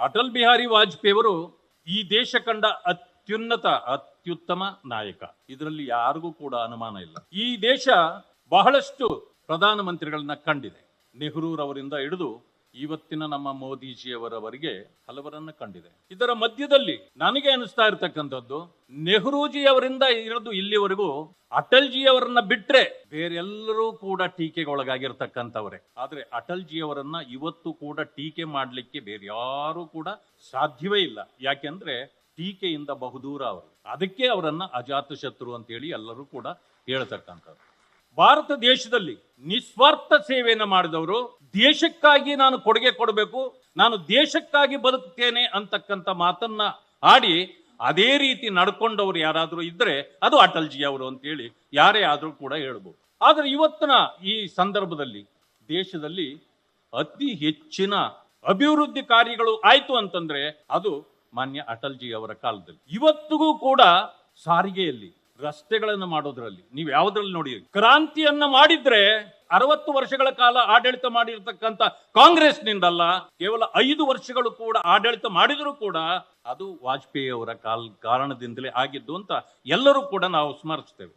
ಅಟಲ್ ಬಿಹಾರಿ ವಾಜಪೇಯಿಯವರು ಈ ದೇಶ ಕಂಡ ಅತ್ಯುನ್ನತ, ಅತ್ಯುತ್ತಮ ನಾಯಕ. ಇದರಲ್ಲಿ ಯಾರಿಗೂ ಕೂಡ ಅನುಮಾನ ಇಲ್ಲ. ಈ ದೇಶ ಬಹಳಷ್ಟು ಪ್ರಧಾನಮಂತ್ರಿಗಳನ್ನ ಕಂಡಿದೆ. ನೆಹರೂರವರಿಂದ ಹಿಡಿದು ಇವತ್ತಿನ ನಮ್ಮ ಮೋದಿಜಿಯವರವರೆಗೆ ಹಲವರನ್ನ ಕಂಡಿದೆ. ಇದರ ಮಧ್ಯದಲ್ಲಿ ನನಗೆ ಅನಿಸ್ತಾ ಇರತಕ್ಕಂಥದ್ದು, ನೆಹರೂಜಿಯವರಿಂದ ಹಿಡಿದು ಇಲ್ಲಿವರೆಗೂ ಅಟಲ್ ಅವರನ್ನ ಬಿಟ್ರೆ ಬೇರೆಲ್ಲರೂ ಕೂಡ ಟೀಕೆಗೆ ಒಳಗಾಗಿರ್ತಕ್ಕಂಥವ್ರೆ ಆದ್ರೆ ಅಟಲ್ ಅವರನ್ನ ಇವತ್ತು ಕೂಡ ಟೀಕೆ ಮಾಡ್ಲಿಕ್ಕೆ ಬೇರೆ ಯಾರು ಕೂಡ ಸಾಧ್ಯವೇ ಇಲ್ಲ. ಯಾಕೆಂದ್ರೆ ಟೀಕೆಯಿಂದ ಬಹುದೂರ ಅವರು. ಅದಕ್ಕೆ ಅವರನ್ನ ಅಜಾತ ಶತ್ರು ಅಂತೇಳಿ ಎಲ್ಲರೂ ಕೂಡ ಹೇಳ್ತಕ್ಕಂಥವ್ರು. ಭಾರತ ದೇಶದಲ್ಲಿ ನಿಸ್ವಾರ್ಥ ಸೇವೆಯನ್ನು ಮಾಡಿದವರು, ದೇಶಕ್ಕಾಗಿ ನಾನು ಕೊಡುಗೆ ಕೊಡಬೇಕು, ನಾನು ದೇಶಕ್ಕಾಗಿ ಬದುಕುತ್ತೇನೆ ಅಂತಕ್ಕಂಥ ಮಾತನ್ನ ಆಡಿ ಅದೇ ರೀತಿ ನಡ್ಕೊಂಡವರು ಯಾರಾದರೂ ಇದ್ದರೆ ಅದು ಅಟಲ್ಜಿ ಅವರು ಅಂತೇಳಿ ಯಾರೇ ಆದರೂ ಕೂಡ ಹೇಳ್ಬೋದು. ಆದರೆ ಇವತ್ತಿನ ಈ ಸಂದರ್ಭದಲ್ಲಿ ದೇಶದಲ್ಲಿ ಅತಿ ಹೆಚ್ಚಿನ ಅಭಿವೃದ್ಧಿ ಕಾರ್ಯಗಳು ಆಯಿತು ಅಂತಂದ್ರೆ ಅದು ಮಾನ್ಯ ಅಟಲ್ಜಿ ಅವರ ಕಾಲದಲ್ಲಿ. ಇವತ್ತಿಗೂ ಕೂಡ ಸಾರಿಗೆಯಲ್ಲಿ ರಸ್ತೆಗಳನ್ನು ಮಾಡೋದ್ರಲ್ಲಿ, ನೀವು ಯಾವುದ್ರಲ್ಲಿ ನೋಡಿ, ಕ್ರಾಂತಿಯನ್ನು ಮಾಡಿದ್ರೆ ಅರವತ್ತು ವರ್ಷಗಳ ಕಾಲ ಆಡಳಿತ ಮಾಡಿರ್ತಕ್ಕಂಥ ಕಾಂಗ್ರೆಸ್ನಿಂದಲ್ಲ, ಕೇವಲ ಐದು ವರ್ಷಗಳು ಕೂಡ ಆಡಳಿತ ಮಾಡಿದರೂ ಕೂಡ ಅದು ವಾಜಪೇಯಿ ಅವರ ಕಾಲ್ ಕಾರಣದಿಂದಲೇ ಆಗಿದ್ದು ಅಂತ ಎಲ್ಲರೂ ಕೂಡ ನಾವು ಸ್ಮರಿಸ್ತೇವೆ.